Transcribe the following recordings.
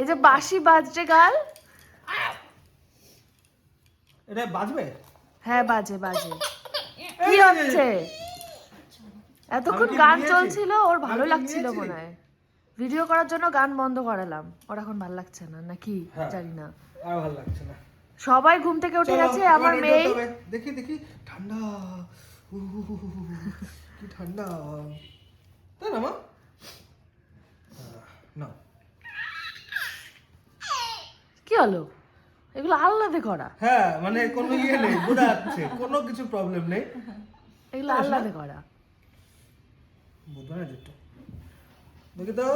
এই যে বাঁশি বাজছে গাল। এটা বাজবে? হ্যাঁ বাজে বাজে। কি হচ্ছে? এতক্ষণ গান চলছিল ওর ভালো লাগছিল মনে হয়। ভিডিও করার জন্য গান বন্ধ করালাম। ওর এখন ভালো লাগছে না নাকি? হ্যাঁ। জানি না। আর ভালো লাগছে না। সবাই ঘুম থেকে উঠে গেছে আমার মেয়ে। দেখি দেখি। ঠান্ডা। কি ঠান্ডা। তাই না মা? না কি হলো? এগুলো আল্লাদে করা। হ্যাঁ মানে কোনো ইয়ে নেই বোঝা যাচ্ছে কোনো কিছু প্রবলেম নেই। এগুলো আল্লাদে করা। বুঝবে না যেটা। দেখি তো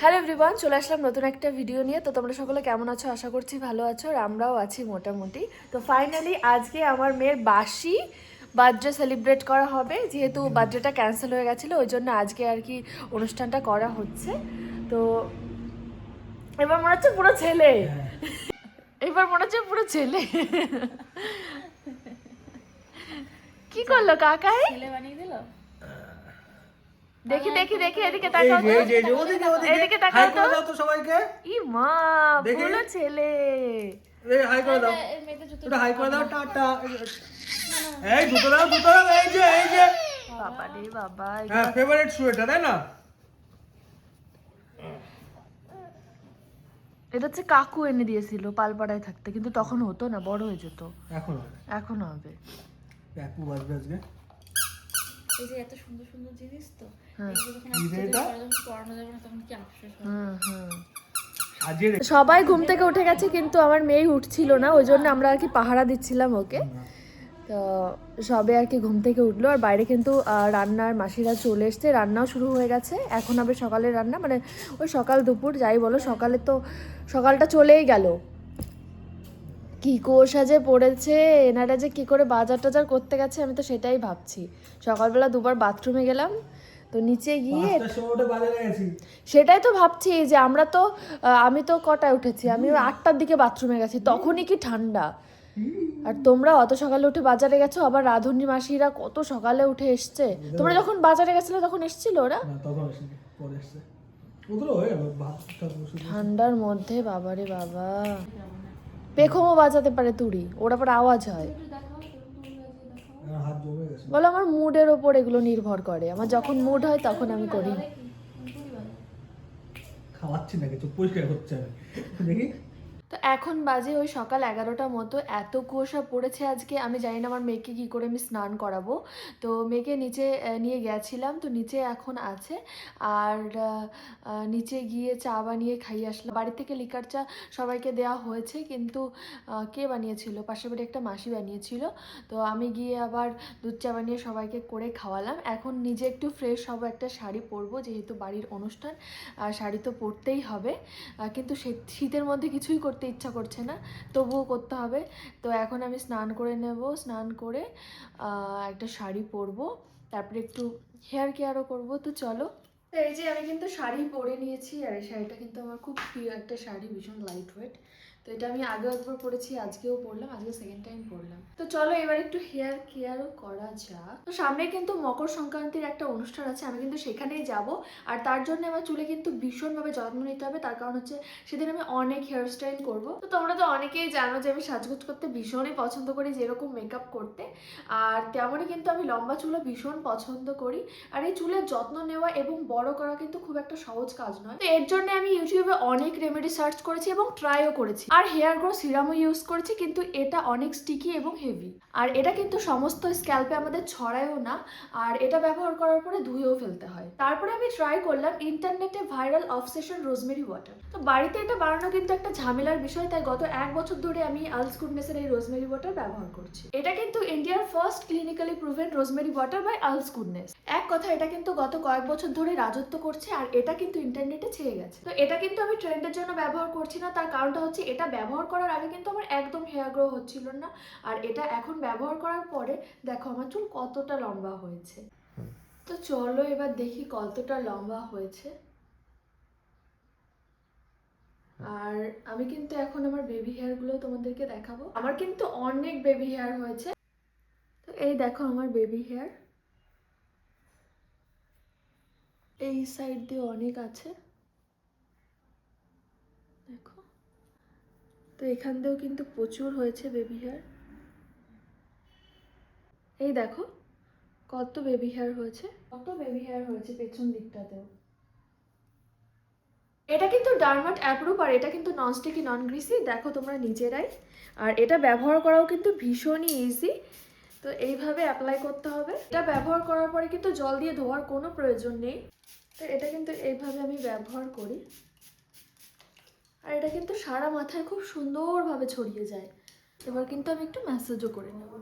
হ্যালো এভরিওয়ান চলে আসলাম নতুন একটা ভিডিও নিয়ে। তো তোমরা সকলে কেমন আছো? আশা করছি ভালো আছো আর আমরাও আছি মোটামুটি। তো ফাইনালি আজকে আমার মেয়ের বাসি বার্থডে সেলিব্রেট করা হবে। যেহেতু বার্থডেটা ক্যান্সেল হয়ে গেছিল ওই জন্য আজকে আর কি অনুষ্ঠানটা করা হচ্ছে। তো এবার মনে হচ্ছে পুরো ছেলে। এবার মনে হচ্ছে পুরো ছেলে। কি করল কাকাই? ছেলে বানিয়ে দিল? দেখি দেখি দেখি এদিকে তাকাও তো। এই যে এই যে, ওদিকে ওদিকে। এদিকে তাকাও তো। দাও তো সবাইকে। ই মা। ছেলে। এই হাই করে দাও। এই মেয়েদের জুতো এটা হাই করে দাও টাটা। এই দুটো দাও দুটো দাও। এই যে এই যে। বাবা রে বাবা হ্যাঁ ফেভারিট শু তাই না? এটা হচ্ছে কাকু এনে দিয়েছিল পালপাড়ায় থাকতে কিন্তু তখন হতো না বড় হয়ে যেত। এখন এখন হবে। একু বাজবে আজকে। এই যে এত সুন্দর সুন্দর জিনিস তো হ্যাঁ। পড়ানো যাবে না তখন কি আফসোস সাজিয়ে রে সবাই ঘুম থেকে উঠে গেছে কিন্তু আমার মেয়ে উঠছিল না ওই জন্য আমরা আর কি পাহারা দিচ্ছিলাম ওকে। তো সবে আর কি ঘুম থেকে উঠল আর বাইরে কিন্তু রান্নার মাসিরা চলে এসছে রান্নাও শুরু হয়ে গেছে। এখন হবে সকালের রান্না মানে ওই সকাল দুপুর যাই বলো সকালে তো সকালটা চলেই গেল। কি কোষা যে পড়েছে এনারা যে কি করে বাজার টাজার করতে গেছে আমি তো সেটাই ভাবছি। সকালবেলা দুবার বাথরুমে গেলাম তো নিচে গিয়ে সেটাই তো ভাবছি যে আমরা তো আমি তো কটায় উঠেছি আমি আটটার দিকে বাথরুমে গেছি তখনই কি ঠান্ডা। আর তোমরা অত সকালে উঠে বাজারে গেছো আবার রাধুনি মাসিরা কত সকালে উঠে এসছে? তোমরা যখন বাজারে গেছিলে তখন এসছিল ওরা? ঠান্ডার মধ্যে বাবারে বাবা। পেখমও বাজাতে পারে তুড়ি, ওরা পরে আওয়াজ হয়। বলো আমার মুডের ওপর এগুলো নির্ভর করে, আমার যখন মুড হয় তখন আমি করি। খাওয়াচ্ছি না কিছু পরিষ্কার হচ্ছে দেখি। তো এখন বাজে ওই সকাল এগারোটার মতো। এত কুয়াশা পড়েছে আজকে, আমি জানি না আমার মেয়েকে কী করে আমি স্নান করাবো। তো মেয়েকে নিচে নিয়ে গেছিলাম, তো নিচে এখন আছে। আর নিচে গিয়ে চা বানিয়ে খাইয়ে আসলাম। বাড়ি থেকে লিকার চা সবাইকে দেওয়া হয়েছে, কিন্তু কে বানিয়েছিল? পাশের বাড়ি একটা মাসি বানিয়েছিল। তো আমি গিয়ে আবার দুধ চা বানিয়ে সবাইকে করে খাওয়ালাম। এখন নিজে একটু ফ্রেশ হব, একটা শাড়ি পরবো, যেহেতু বাড়ির অনুষ্ঠান শাড়ি তো পরতেই হবে। কিন্তু শীত- শীতের মধ্যে কিছুই করতে ইচ্ছা করছে না, তবুও করতে হবে। তো এখন আমি স্নান করে নেব, স্নান করে একটা শাড়ি পরবো, তারপরে একটু হেয়ার কেয়ারও করব। তো চলো। এই যে আমি কিন্তু শাড়ি পরে নিয়েছি, আর এই শাড়িটা কিন্তু আমার খুব প্রিয় একটা শাড়ি, ভীষণ লাইট ওয়েট তো এটা আমি আগেও একবার পড়েছি, আজকেও পড়লাম, আজকে সেকেন্ড টাইম পড়লাম। তো চলো এবার একটু হেয়ার কেয়ারও করা যাক। তো সামনে কিন্তু মকর সংক্রান্তির একটা অনুষ্ঠান আছে, আমি কিন্তু সেখানেই যাব। আর তার জন্য আমার চুলে কিন্তু ভীষণভাবে যত্ন নিতে হবে, তার কারণ হচ্ছে সেদিন আমি অনেক হেয়ার স্টাইল করব। তো তোমরা তো অনেকেই জানো যে আমি সাজগোজ করতে ভীষণই পছন্দ করি, যেরকম মেকআপ করতে। আর তেমনই কিন্তু আমি লম্বা চুলও ভীষণ পছন্দ করি। আর এই চুলের যত্ন নেওয়া এবং বড় করা কিন্তু খুব একটা সহজ কাজ নয়। তো এর জন্য আমি ইউটিউবে অনেক রেমেডি সার্চ করেছি এবং ট্রাইও করেছি। আর হেয়ার গ্রো সিরামও ইউজ করেছি, কিন্তু এটা অনেক স্টিকি এবং হেভি আর এটা কিন্তু সমস্ত স্ক্যাল্পে আমাদের ছড়ায়ও না, আর এটা ব্যবহার করার পরে ধুয়েও ফেলতে হয়। তারপরে আমি ট্রাই করলাম ইন্টারনেটে ভাইরাল অফসেশন রোজমেরি ওয়াটার তো বাড়িতে এটা বানানো কিন্তু একটা ঝামেলার বিষয়, তাই গত এক বছর ধরে আমি আলস গুডনেসের এই রোজমেরি ওয়াটার ব্যবহার করছি। এটা কিন্তু ইন্ডিয়ার first clinically proven rosemary water by Alps Goodness এক কথা, এটা কিন্তু গত কয়েক বছর ধরে রাজত্ব করছে, আর এটা কিন্তু ইন্টারনেটে ছেয়ে গেছে। তো এটা কিন্তু আমি ট্রেন্ডের জন্য ব্যবহার করছি না, তার কারণটা হচ্ছে এটা ব্যবহার করার আগে কিন্তু আমার একদম হেয়ার গ্রো হচ্ছিল না। আর এটা এখন ব্যবহার করার পরে দেখো আমার চুল কতটা লম্বা হয়েছে। তো চলো এবার দেখি কতটা লম্বা হয়েছে। আর আমি কিন্তু এখন আমার বেবি হেয়ারগুলো তোমাদেরকে দেখাবো। আমার কিন্তু অনেক বেবি হেয়ার হয়েছে। তো এই দেখো আমার বেবি হেয়ার এই সাইড দিয়ে অনেক আছে দেখো তো এখান দিয়েও কিন্তু প্রচুর হয়েছে বেবি হেয়ার এই দেখো কত বেবি হেয়ার হয়েছে। কত বেবি হেয়ার হয়েছে পেছন দিকটাতেও। এটা কিন্তু ডারমাট অ্যাপ্রুভ আর এটা কিন্তু ননস্টিকি নন গ্রিসি দেখো তোমরা নিজেরাই। আর এটা ব্যবহার করাও কিন্তু ভীষণই ইজি তো এইভাবে অ্যাপ্লাই করতে হবে। এটা ব্যবহার করার পরে কিন্তু জল দিয়ে ধোয়ার কোনো প্রয়োজন নেই। তো এটা কিন্তু এইভাবে আমি ব্যবহার করি। আর এটা কিন্তু সারা মাথায় খুব সুন্দরভাবে ছড়িয়ে যায়। এবার কিন্তু আমি একটু ম্যাসেজও করে নেব।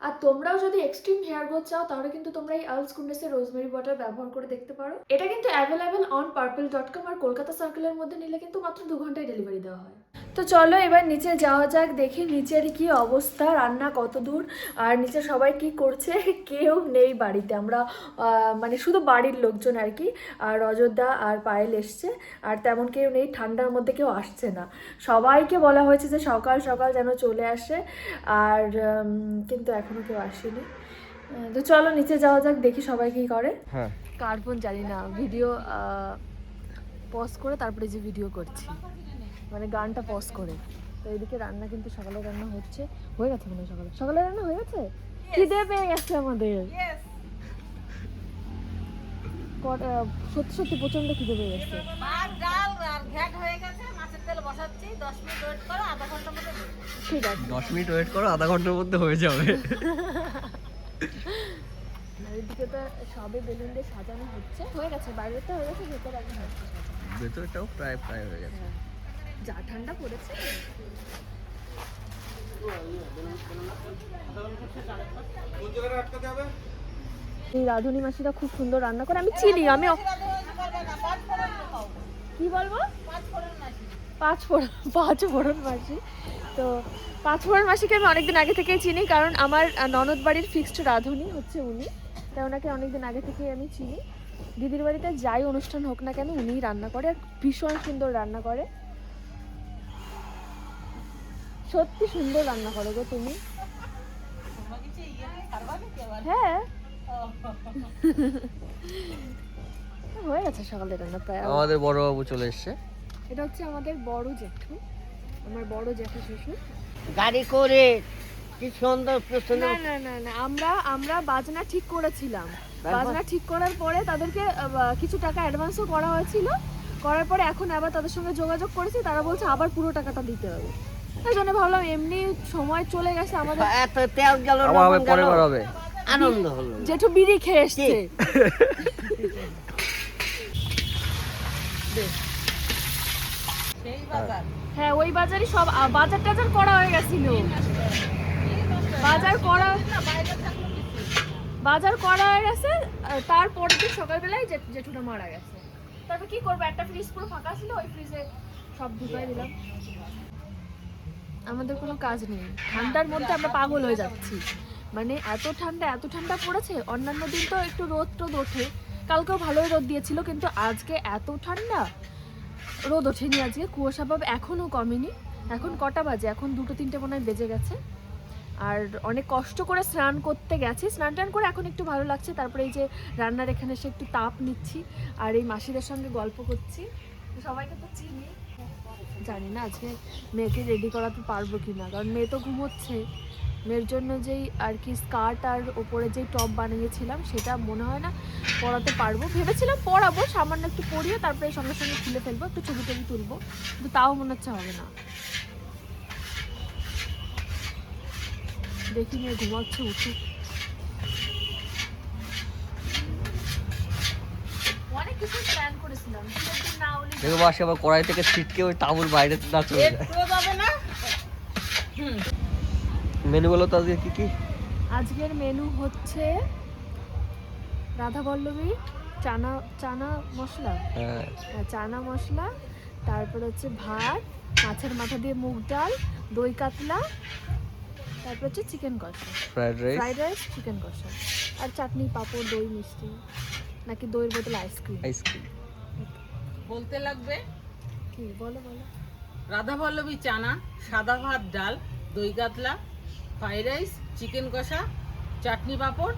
আর তোমরাও যদি এক্সট্রিম হেয়ার গ্রোথ চাও, তাহলে কিন্তু তোমরা এই আলস কুন্ডেসের রোজমেরি ওয়াটার ব্যবহার করে দেখতে পারো। এটা কিন্তু available on Purplle dot com আর কলকাতা সার্কেলের মধ্যে নিলে কিন্তু মাত্র দু ঘন্টায় ডেলিভারি দেওয়া হয়। তো চলো এবার নিচে যাওয়া যাক দেখি নিচের কি অবস্থা রান্না কত দূর আর নিচে সবাই কি করছে কেউ নেই বাড়িতে। আমরা মানে শুধু বাড়ির লোকজন আর কি আর অযোধ্যা আর পায়েল এসছে আর তেমন কেউ নেই ঠান্ডার মধ্যে কেউ আসছে না। সবাইকে বলা হয়েছে যে সকাল সকাল যেন চলে আসে আর কিন্তু এখনও কেউ আসেনি। তো চলো নিচে যাওয়া যাক দেখি সবাই কি করে। কার্বন জানি না ভিডিও পজ করে তারপরে যে ভিডিও করছি। মানে গানটা পজ করে। তো এদিকে রান্না কিন্তু সকালে রান্না হচ্ছে। হয়ে গেছে মানে সকালে। সকালে রান্না হয়ে গেছে? খিদে পেয়ে গেছে আমাদের। সত্যি সত্যি প্রচণ্ড খিদে পেয়ে গেছে। ভাত ডাল আর ঘ্যাট হয়ে গেছে। মাছের তেল বসাচ্ছি। দশ মিনিট ওয়েট করো আধা ঘণ্টার মধ্যে ঠিক আছে। দশ মিনিট ওয়েট করো আধা ঘণ্টার মধ্যে হয়ে যাবে। এদিকে তো সবে বেলুন দিয়ে সাজানো হচ্ছে। হয়ে গেছে বাইরে তো হয়ে গেছে ভেতরে এখন হচ্ছে। ভেতরটাও প্রায় প্রায় হয়ে গেছে। হ্যাঁ। যা ঠান্ডা পড়েছে। এই রাধুনি মাসিরা খুব সুন্দর রান্না করে। আমি চিনি, আমি। কি বলব? পাঁচ ফোড়ন পাঁচ ফোড়ন মাসি। তো পাঁচ ফোড়ন মাসিকে আমি অনেকদিন আগে থেকেই চিনি, কারণ আমার ননদ বাড়ির ফিক্সড রাঁধুনি হচ্ছে উনি, তাই ওনাকে অনেকদিন আগে থেকেই আমি চিনি। দিদির বাড়িতে যাই অনুষ্ঠান হোক না কেন, উনিই রান্না করে, আর ভীষণ সুন্দর রান্না করে। সত্যি সুন্দর রান্না করো গো তুমি? হ্যাঁ। হয়ে গেছে সকালে রান্না প্রায় আমাদের বড় বাবু চলে এসছে। এটা হচ্ছে আমাদের বড় জেঠু আমার বড় জেঠু শ্বশুর। গাড়ি করে কি সুন্দর পেছনে না না না না আমরা আমরা বাজনা ঠিক করেছিলাম। বাজনা ঠিক করার পরে তাদেরকে কিছু টাকা অ্যাডভান্সও করা হয়েছিল। করার পরে এখন আবার তাদের সঙ্গে যোগাযোগ করেছি তারা বলছে আবার পুরো টাকাটা দিতে হবে। তাই জন্য ভাবলাম এমনি সময় চলে গেছে আমাদের এত তেল গেল হবে গেল। বার হবে। আনন্দ হলো। জেঠু বিড়ি খেয়ে এসছে। হ্যাঁ ওই বাজারই সব বাজার টাজার করা হয়ে গেছিল। বাজার করা। বাজার করা হয়ে গেছে আহ, তারপরের দিন সকালবেলায় জেঠুটা মারা গেছে। তারপর কি করব? একটা ফ্রিজ পুরো ফাঁকা ছিল ওই ফ্রিজে সব ঢুকাই দিলাম। আমাদের কোনো কাজ নেই। ঠান্ডার মধ্যে আমরা পাগল হয়ে যাচ্ছি। মানে এত ঠান্ডা এত ঠান্ডা পড়েছে, অন্যান্য দিন তো একটু রোদ টোদ ওঠে। কালকেও ভালোই রোদ দিয়েছিল, কিন্তু আজকে এত ঠান্ডা, রোদ ওঠেনি আজকে। কুয়াশা এখনও কমেনি। এখন কটা বাজে? এখন দুটো, তিনটে মনে হয় বেজে গেছে। আর অনেক কষ্ট করে স্নান করতে গেছি। স্নান টান করে এখন একটু ভালো লাগছে। তারপরে এই যে রান্নার এখানে এসে একটু তাপ নিচ্ছি। আর এই মাসিদের সঙ্গে গল্প করছি। সবাইকে তো চিনি। জানি না, আজকে মেয়েকে রেডি করাতে পারব কি না কারণ মেয়ে তো ঘুমোচ্ছে। মেয়ের জন্য যেই আর কি স্কার্ট আর ওপরে যেই টপ বানিয়েছিলাম, সেটা মনে হয় না পরাতে পারব। ভেবেছিলাম পরাবো, সামান্য একটু পরিয়ে তারপরে সঙ্গে সঙ্গে খুলে ফেলব, একটু ছবি টবি তুলবো, কিন্তু তাও মনে হচ্ছে হবে না। দেখি নিয়ে ঘুমাচ্ছে, উঠুক। অনেক কিছু প্ল্যান করেছিলাম কিন্তু একদিন না হলে দেখো বাসে আবার কড়াই থেকে ছিটকে ওই তাবুর বাইরে না চলে যায়? মেনু বলো তো আজকে কি কি? আজকের মেনু হচ্ছে রাধা বল্লভী চানা চানা মশলা। হ্যাঁ। হ্যাঁ, চানা মশলা তারপর হচ্ছে ভাত মাছের মাথা দিয়ে মুগ ডাল দই কাতলা তারপর হচ্ছে চিকেন কষা। Fried rice? Fried rice chicken কষা। আর চাটনি পাঁপড় দই মিষ্টি নাকি দইয়ের বোতল আইসক্রিম। আইসক্রিম। বলতে লাগবে? কি? বলো বলো। রাধা পল্লবী চানা সাদা ভাত ডাল দই কাতলা ফ্রাইড রাইস চিকেন কষা চাটনি পাঁপড়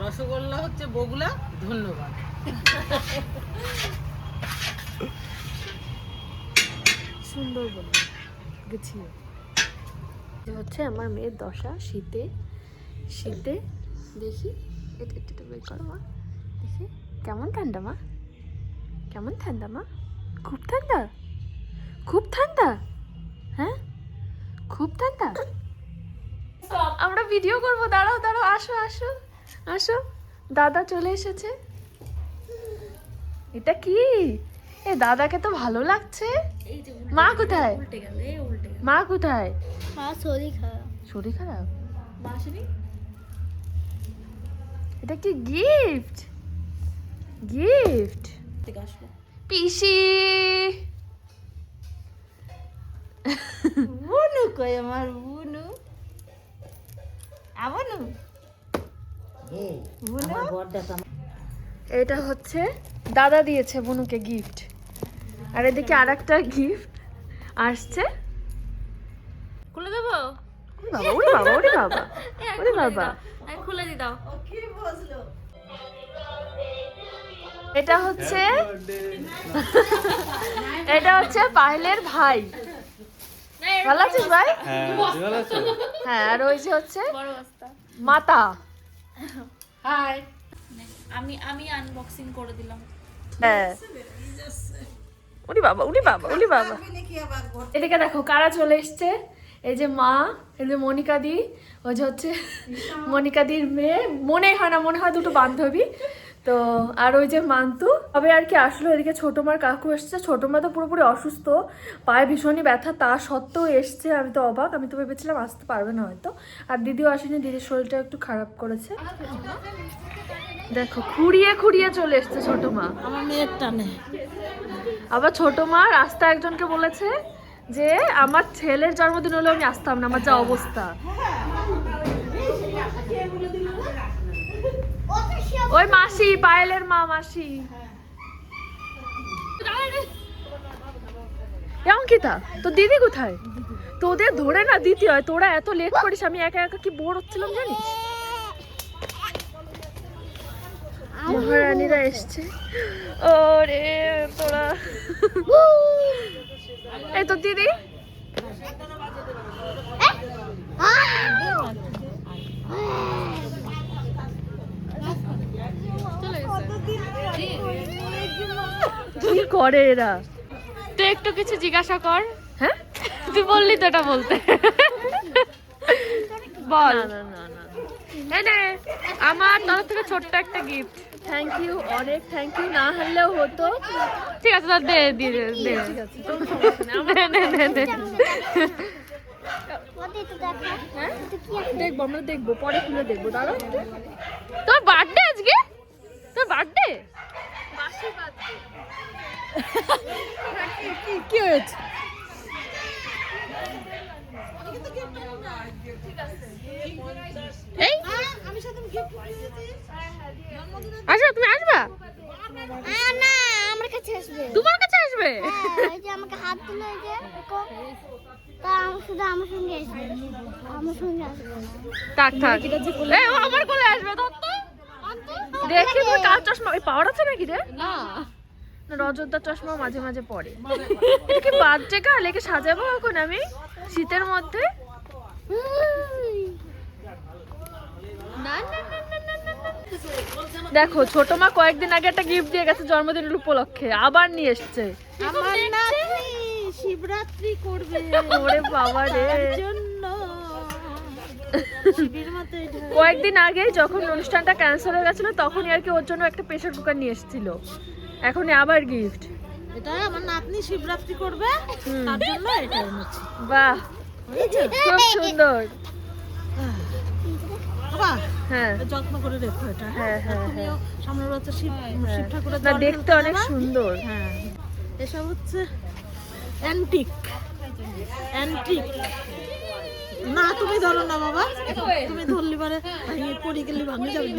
রসগোল্লা হচ্ছে বগুলা ধন্যবাদ। সুন্দর বলো গুছিয়ে। এটা হচ্ছে আমার মেয়ের দশা শীতে। শীতে। দেখি। এটা একটু একটু বের করো মা। দেখি। কেমন ঠান্ডা মা? কেমন ঠান্ডা মা? খুব ঠান্ডা? খুব ঠান্ডা? হ্যাঁ? খুব ঠান্ডা? আমরা ভিডিও করব। দাঁড়াও দাঁড়াও আসো আসো আসো। দাদা চলে এসেছে। এটা কি? এ দাদাকে তো ভালো লাগছে। মা কোথায়? মা কোথায়? মা শরীর খারাপ। শরীর খারাপ? মা এটা কি গিফট গিফট থেকে আসলো। পিসি। বুনু কই আমার বুনু আবনু এটা হচ্ছে দাদা দিয়েছে বনুকে গিফট আর এদিকে আর একটা গিফট আসছে। খুলে দেবো? বাবা ওরে বাবা ওরে বাবা ওরে বাবা। খুলে দি দাও। এটা হচ্ছে এটা হচ্ছে পায়েলের ভাই। ভালো আছিস ভাই? হ্যাঁ হ্যাঁ আর ওই যে হচ্ছে মাতা। হাই। আমি আমি আনবক্সিং করে দিলাম। হ্যাঁ। উনি বাবা উনি বাবা উনি বাবা। এদিকে দেখো কারা চলে এসছে? এই যে মা এই যে মনিকা দি ওই যে হচ্ছে মনিকা দির মেয়ে। মনে হয় না মনে হয় দুটো বান্ধবী। তো আর ওই যে মান্তু তবে আর কি আসলো এদিকে ছোট মার কাকু এসছে। ছোট মা তো পুরোপুরি অসুস্থ পায়ে ভীষণই ব্যথা তা সত্ত্বেও এসছে। আমি তো অবাক আমি তো ভেবেছিলাম আসতে পারবে না হয়তো। আর দিদিও আসেনি দিদির শরীরটা একটু খারাপ করেছে। দেখো খুঁড়িয়ে খুঁড়িয়ে চলে এসছে ছোট মা। আমার মেয়ের টানে। আবার ছোট মা রাস্তা একজনকে বলেছে যে আমার ছেলের জন্মদিন হলে আমি আসতাম না আমার যা অবস্থা। ওই মাসি, পায়েলের মা, মাসি। অঙ্কিতা তো দিদি কোথায়? তোদের ধরে না দিতে হয়, তোরা এত লেট করিস, আমি একা একা কি বোর হচ্ছিলাম জানিস? মহারানীরা এসছে। ওরে তোরা। এই তো দিদি কি করে এরা। তুই একটু কিছু জিজ্ঞাসা কর। হ্যাঁ? তুই বললি তো এটা বলতে। বল। না না না আমার তরফ থেকে ছোট্ট একটা গিফট থ্যাংক ইউ অনেক থ্যাংক ইউ না হলেও হতো। ঠিক আছে তাহলে দে দিয়ে দে দে। ঠিক আছে কোনো দে হ্যাঁ? দেখব আমরা দেখব পরে খুলে দেখব তোর বার্থডে আজকে? তোর বার্থডে কি এই তুমি আসবা? না আমার কাছে আসবে তোমার কাছে আসবে? ওই যে আমাকে হাত দিল ওই যে আমার আসবে এই কোলে আসবে ধর তো দেখি, তোর কার চশমা? এই পাওয়ার আছে নাকি রে? না। রজতদার চশমা মাঝে মাঝে পড়ে এটা কি বার্থডে কাল একে সাজাবো এখন আমি শীতের মধ্যে। না না না। দেখো ছোট মা কয়েকদিন আগে একটা গিফট দিয়ে গেছে জন্মদিনের উপলক্ষে আবার নিয়ে এসছে। আমার নাতনি শিবরাত্রি করবে। ওরে বাবা রে। কয়েকদিন আগে যখন অনুষ্ঠানটা ক্যান্সেল হয়ে গেছিল তখনই আর কি ওর জন্য একটা প্রেশার কুকার নিয়ে এসেছিল। এখন আবার গিফট এটা আমার নাতনি শিবরাত্রি করবে তার জন্য এটা এনেছি। বাহ খুব সুন্দর। বাবা হ্যাঁ। যত্ন করে রেখো এটা। হ্যাঁ হ্যাঁ হ্যাঁ। সামনের বছর শিব শিব ঠাকুরের না দেখতে অনেক সুন্দর। হ্যাঁ। এসব হচ্ছে অ্যান্টিক অ্যান্টিক না তুমি ধরো না বাবা। তুমি ধরলি পারে ভাঙে পড়ে গেলে ভাঙে যাবে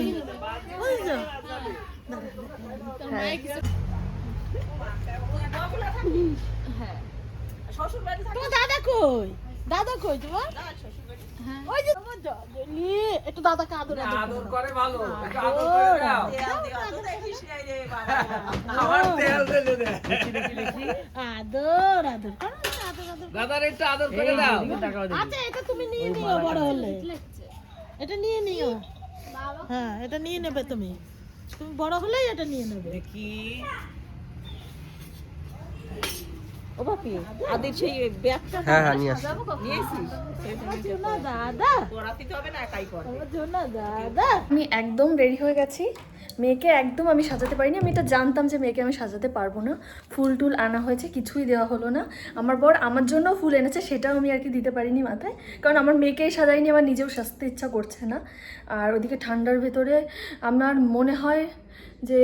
বুঝছ? তুমি নিয়ে নিও বড় হলে। এটা নিয়ে নিও। হ্যাঁ এটা নিয়ে নেবে তুমি। তুমি বড় হলেই এটা নিয়ে নেবে। কি ও বাপি আদির সেই ব্যাগটা হ্যাঁ হ্যাঁ নিয়ে আসি আমার দাদা। পড়াতে হবে না একাই কর আমার জন্য দাদা। আমি একদম রেডি হয়ে গেছি। মেয়েকে একদম আমি সাজাতে পারিনি। আমি এটা জানতাম যে মেয়েকে আমি সাজাতে পারব না। ফুল টুল আনা হয়েছে কিছুই দেওয়া হলো না। আমার বর আমার জন্য ফুল এনেছে সেটাও আমি আর কি দিতে পারিনি মাথায়। কারণ আমার মেয়েকেই সাজাইনি আমার নিজেও সাজতে ইচ্ছা করছে না। আর ওদিকে ঠান্ডার ভেতরে আমার মনে হয় যে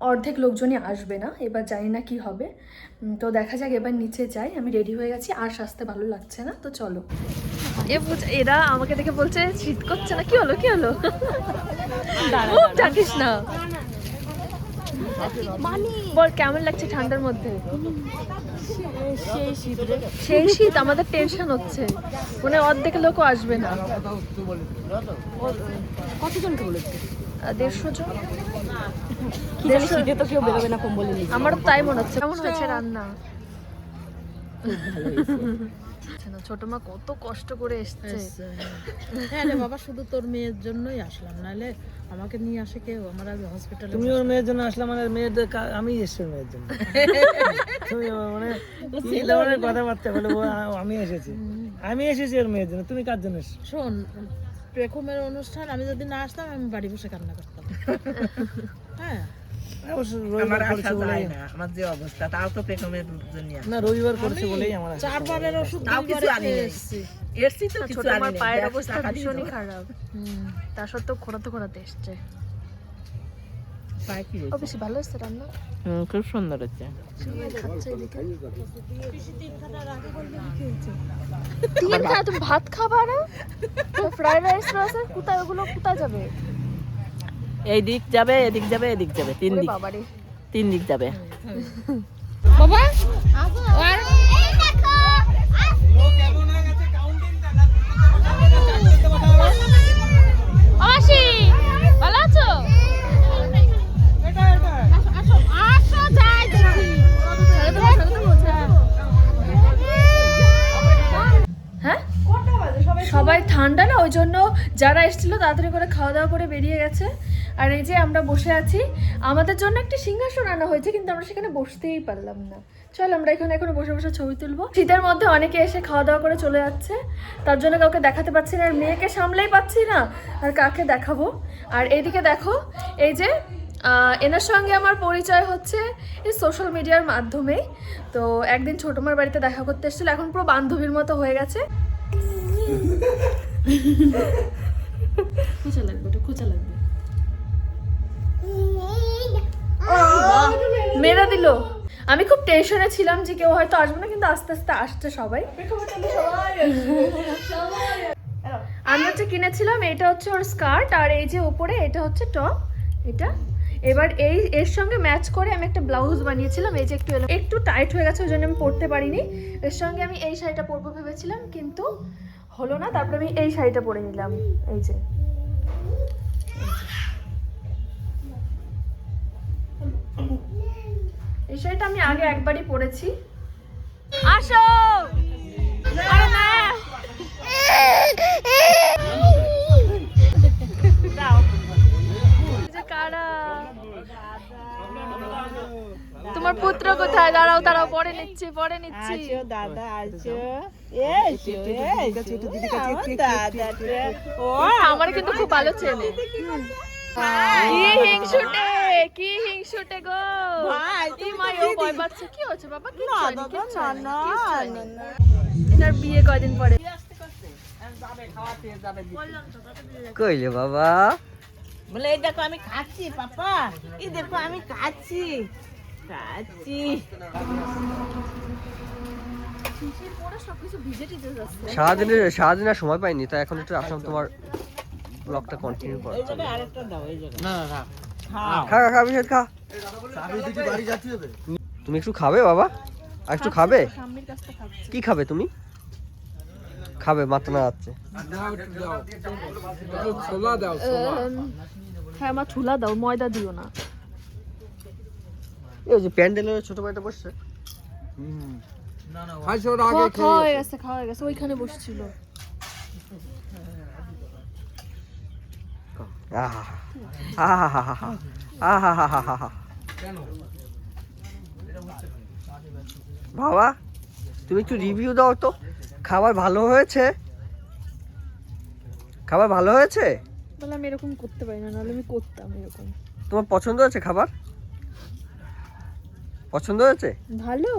অর্ধেক লোকজনই আসবে না এবার জানি না কি হবে তো দেখা যাক এবার নিচে যাই আমি রেডি হয়ে গেছি আর সাজতে ভালো লাগছে না তো চলো এ বুঝ- এরা আমাকে দেখে বলছে শীত করছে না কি হলো কি হলো ডাকিস না বল কেমন লাগছে ঠান্ডার মধ্যে সেই শীত আমাদের টেনশন হচ্ছে মানে অর্ধেক লোকও আসবে না কতজনকে বলেছে দেড়শো জন কি জানি শীতে তো কেউ বেরোবে না কম্বলে নিয়ে আমারও তাই মনে হচ্ছে। কেমন হয়েছে রান্না? ছোট মা কত কষ্ট করে এসছে। হ্যাঁ রে বাবা শুধু তোর মেয়ের জন্যই আসলাম। নাহলে আমাকে নিয়ে আসে কেউ? আমার আজ হসপিটালে তুমি ওর মেয়ের জন্য আসলে মানে মেয়েদের কা- আমি এসেছি মেয়ের জন্য। তুমি মানে কথাবার্তা বলে আমি এসেছি। আমি এসেছি ওর মেয়ের জন্য। তুমি কার জন্য এসেছ? শোন প্রেকমের অনুষ্ঠান আমি যদি না আসতাম আমি বাড়ি বসে কান্না করতাম হ্যাঁ অবশ্য রবিবার আমার যে অবস্থা তাও তো পেকমের জন্য না রবিবার করেছে বলেই আমার আসা। চারবারের ওষুধ। এসেছি তো। পায়ের অবস্থা ভীষণই। খারাপ সত্ত্বেও খোঁড়াতে খোঁড়াতে এসছে ভালো রান্না খুব সুন্দর হচ্ছে তিন খা তুমি ভাত খাবা না ফ্রাইড রাইস রয়েছে কোথায় ওগুলো কোথায় যাবে এই দিক যাবে এদিক যাবে এদিক যাবে তিন দিক তিন দিক যাবে বাবা দেখো সবাই ঠান্ডা না, ওই জন্য যারা এসেছিল তাড়াতাড়ি করে খাওয়া দাওয়া করে বেরিয়ে গেছে। আর এই যে আমরা বসে আছি, আমাদের জন্য একটা সিংহাসন আনা হয়েছে, কিন্তু আমরা সেখানে বসতেই পারলাম না। চল, আমরা এখানে এখন বসে বসে ছবি তুলবো। শীতের মধ্যে অনেকে এসে খাওয়া দাওয়া করে চলে যাচ্ছে। তার জন্য কাউকে দেখাতে পারছি না, আর মেয়েকে সামলেই পাচ্ছি না, আর কাকে দেখাবো? আর এইদিকে দেখো, এই যে এনার সঙ্গে আমার পরিচয় হচ্ছে এই সোশ্যাল মিডিয়ার মাধ্যমেই তো একদিন ছোটমার বাড়িতে দেখা করতে এসেছিল, এখন পুরো বান্ধবীর মতো হয়ে গেছে। খোঁচা লাগবে, ওটা খোঁচা লাগবে। দিল। আমি খুব টেনশনে ছিলাম যে কেউ হয়তো আসবে না, কিন্তু আস্তে আস্তে আসছে সবাই। আমি হচ্ছে কিনেছিলাম, এটা হচ্ছে ওর স্কার্ট আর এই যে উপরে এটা হচ্ছে টপ এটা। এবার এই, এর সঙ্গে ম্যাচ করে আমি একটা ব্লাউজ বানিয়েছিলাম, এই যে একটু একটু টাইট হয়ে গেছে, ওই জন্য আমি পরতে পারিনি। এর সঙ্গে আমি এই শাড়িটা পরবো ভেবেছিলাম, কিন্তু হলো না তারপরে আমি এই শাড়িটা পরে নিলাম এই যে। এই শাড়িটা আমি আগে একবারই পরেছি। আসো! আরে না! তোমার পুত্র কোথায়? দাঁড়াও দাঁড়াও পরে নিচ্ছি পরে নিচ্ছি। দাদা আছো ও আমার কিন্তু খুব ভালো চেনে কি হিংসুটে কি হিংসুটে গো। মা ও ভয় পাচ্ছে। কি হচ্ছে বাবা? কি এনার বিয়ে কয়দিন পরে? কইলে বাবা? বলে এই দেখো আমি খাচ্ছি পাপা। এই দেখো আমি খাচ্ছি। সারাদিনের সারাদিন আর সময় পাইনি তাই এখন একটু আসলাম তোমার ব্লগটা কন্টিনিউ করো এই জায়গায় আরেকটা দাও এই জায়গায় না না না। খাও। খা খা খা বিশেষ খা। তুমি একটু খাবে বাবা? আর একটু খাবে? কি খাবে তুমি? খাবে মাথা না যাচ্ছে। হ্যাঁ আমার ছোলা দাও ময়দা দিও না। এই যে প্যান্ডেলের ছোট ভাইটা বসছে। খাওয়া খাওয়া হয়ে গেছে খাওয়া হয়ে গেছে ওইখানে বসছিল। বাবা তুমি একটু রিভিউ দাও তো। খাবার ভালো হয়েছে? খাবার ভালো হয়েছে? বলে আমি এরকম করতে পারি না নাহলে আমি করতাম এরকম। তোমার পছন্দ হয়েছে খাবার? পছন্দ হয়েছে? ভালো।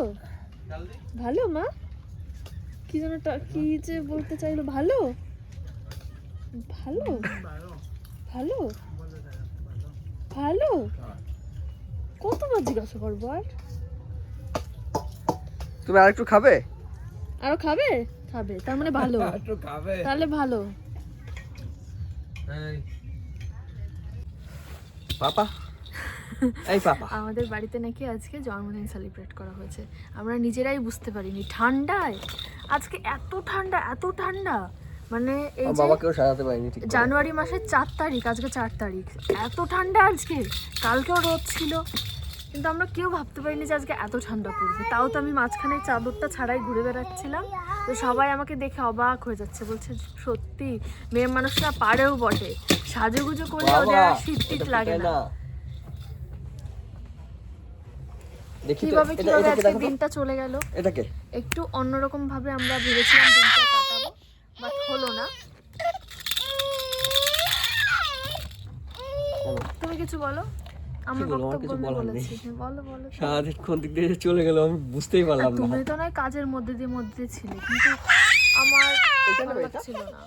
ভালো মা? কি যেন কি যে বলতে চাইলো ভালো? ভালো? ভালো? ভালো? কতবার জিজ্ঞাসা করব আর? তুমি আরেকটু খাবে? আরও খাবে? খাবে তার মানে ভালো। তাহলে ভালো। পাপা? এই পাপা আমাদের বাড়িতে নাকি আজকে জন্মদিন সেলিব্রেট করা হয়েছে। আমরা নিজেরাই বুঝতে পারিনি। ঠান্ডায়? আজকে এত ঠান্ডা এত ঠান্ডা। মানে এই যে বাবাকেও সাজাতে পারিনি ঠিক জানুয়ারি মাসের চার তারিখ আজকে চার তারিখ। এত ঠান্ডা আজকে। কালকেও রোদ ছিল। কিন্তু আমরা কেউ ভাবতে পারিনি যে আজকে এত ঠান্ডা পড়বে। তাও তো আমি মাঝখানে চাদরটা ছাড়াই ঘুরে বেড়াচ্ছিলাম। তো সবাই আমাকে দেখে অবাক হয়ে যাচ্ছে। বলছে সত্যি মেয়ে মানুষরা পারেও বটে। সাজুগুজু করলে ওদের শীত লাগে না। দেখি কীভাবে কীভাবে আজকে দিনটা চলে গেল? এটাকে? একটু অন্যরকম ভাবে আমরা ভেবেছিলাম দিনটা কাটাবো বাট হলো না। তুমি কিছু বলো? আমার বক্তব্য আমি বলেছি। বলো বলো। সারাদিন দিক দিয়ে চলে গেল আমি বুঝতেই পারলাম না। তুমি তো নয় কাজের মধ্যে দিয়ে মধ্যে ছিলে কিন্তু আমার ভালো লাগছিল না।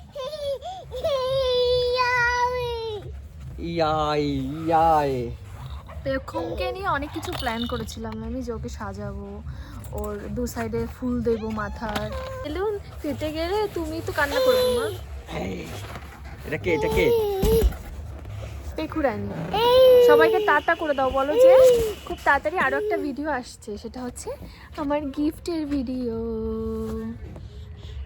ইয়াই ইয়াই। পেখমকে নিয়ে অনেক কিছু প্ল্যান করেছিলাম। আমি যে ওকে সাজাবো ওর দু সাইডে ফুল দেবো মাথার। বেলুন ফেটে গেলে তুমি তো কান্না করবে না। এটা কে এটা কে? পেখুরানি। সবাইকে টাটা করে দাও বলো যে খুব তাড়াতাড়ি আরও একটা ভিডিও আসছে। সেটা হচ্ছে আমার গিফটের ভিডিও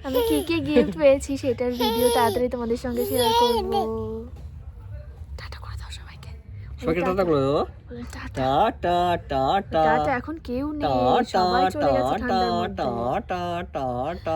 আমি কি কি গিফট পেয়েছি সেটার ভিডিও তাড়াতাড়ি তোমাদের সঙ্গে শেয়ার করব। সবাইকে টাটা। করে দাও। টাটা। টা টা টা টা টাটা এখন কেউ নেই সবাই চলে গেছে টা ঠান্ডার টা মধ্যে। টা টা টা